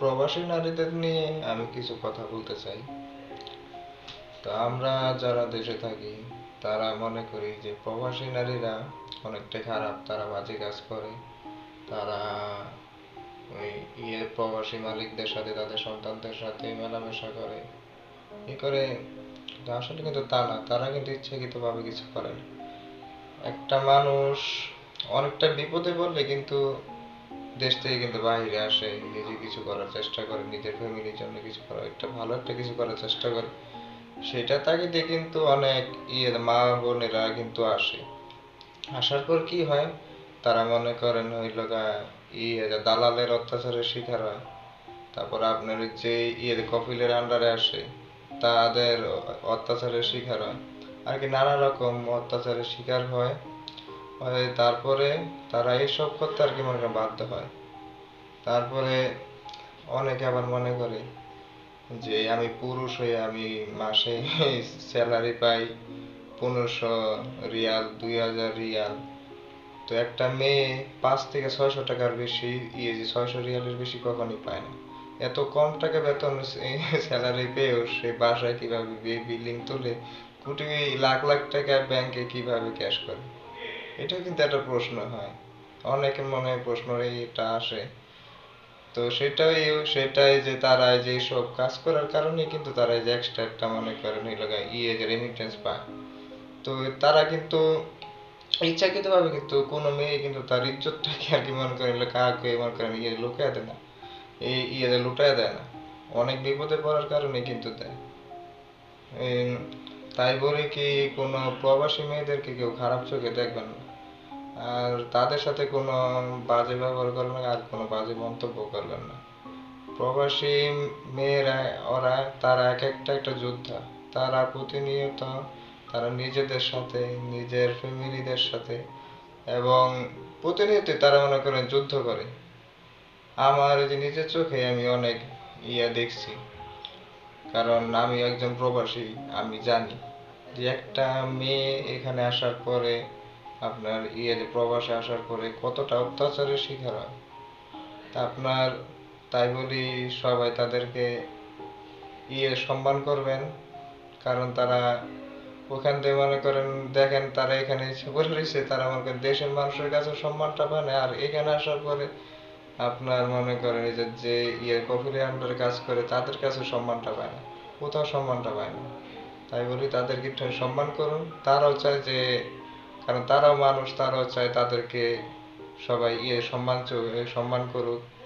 প্রবাসী নারীদের নিয়ে আমি কিছু কথা বলতে চাই। তো আমরা যারা দেশে থাকি, তারা মনে করি যে প্রবাসী নারীরা অনেকটা খারাপ। তারা বাজে কাজ করে। তারা ওই ইয়ে প্রবাসী মালিকদের সাথে, তাদের সন্তানদের সাথে মেলামেশা করে। এ করে আসলে কিন্তু তা না। তারা কিন্তু ইচ্ছাকৃত ভাবে কিছু করে একটা মানুষ অনেকটা বিপদে পড়লে কিন্তু দেশ থেকে কিন্তু বাইরে আসে, নিজে কিছু করার চেষ্টা করে, নিজের ফ্যামিলির জন্য কিছু করার, একটা ভালো একটা কিছু করার চেষ্টা করে। সেটা তাগিদে কিন্তু অনেক ইয়ে মা বোনেরা কিন্তু আসে। আসার পর কি হয়? তারা মনে করেন হইল গা ইয়ে দালালের অত্যাচারের শিকার হয়। তারপর আপনার ওই যে ইয়ে কপিলের আন্ডারে আসে, তাদের অত্যাচারের শিকার হয়। আর কি নানা রকম অত্যাচারের শিকার হয়। তারপরে তারা এইসব করতে আর কি মনে করেন বাধ্য হয়। তারপরে অনেকে আবার মনে করে যে আমি পুরুষ হয়ে আমি মাসে স্যালারি পাই পনেরোশো রিয়াল, দুই হাজার রিয়াল। তো একটা মেয়ে পাঁচ থেকে ছয়শো টাকার বেশি ইয়ে যে ছয়শো রিয়ালের বেশি কখনই পায় না। এত কম টাকা বেতন স্যালারি পেয়েও সে বাসায় কীভাবে বিল্ডিং তুলে, কোটি লাখ লাখ টাকা ব্যাংকে কীভাবে ক্যাশ করে? এটা কিন্তু একটা প্রশ্ন হয়। অনেকের মনে প্রশ্ন এটা আসে। তো সেটাই সেটাই যে তারা যে সব কাজ করার কারণে কিন্তু তারা যে এক্সট্রা একটা মনে করেন এই লাগা ইয়ে যে রেমিটেন্স পায়। তো তারা কিন্তু ইচ্ছাকৃত ভাবে কিন্তু কোনো মেয়ে কিন্তু তার ইজ্জতটাকে আর কি মনে করেন কাউকে মনে করেন ইয়ে লুকায় দেয় না। এই ইয়ে লুটায় দেয় না। অনেক বিপদে পড়ার কারণে কিন্তু দেয়। তাই বলে কি কোনো প্রবাসী মেয়েদেরকে কেউ খারাপ চোখে দেখবেন না? আর তাদের সাথে কোনো বাজে ব্যবহার করবেন আর কোনো বাজে মন্তব্য করবেন না। প্রবাসী মেয়েরা, ওরা, তারা এক একটা একটা যোদ্ধা। তারা প্রতিনিয়ত, তারা নিজেদের সাথে, নিজের ফ্যামিলিদের সাথে এবং প্রতিনিয়ত তারা মনে করেন যুদ্ধ করে। আমার যে নিজের চোখে আমি অনেক ইয়া দেখছি। কারণ আমি একজন প্রবাসী, আমি জানি। যে একটা মেয়ে এখানে আসার পরে, আপনার ইয়ে প্রবাসে আসার পরে কতটা অত্যাচারের শিকার হয়। তা আপনার, তাই বলি সবাই তাদেরকে ইয়ে সম্মান করবেন, কারণ তারা ওখান থেকে মনে করেন, দেখেন তারা এখানে এসে বলে রয়েছে, তারা মনে করেন দেশের মানুষের কাছে সম্মানটা পায় না, আর এখানে আসার পরে আপনার মনে করেন এই যে যে ইয়ে কফিলের আন্ডারে কাজ করে, তাদের কাছে সম্মানটা পায় না। কোথাও সম্মানটা পায় না। তাই বলি তাদেরকে একটু সম্মান করুন। তারাও চায় যে, কারণ তারাও মানুষ, তারাও চায় তাদেরকে সবাই ইয়ে সম্মান সম্মান করুক।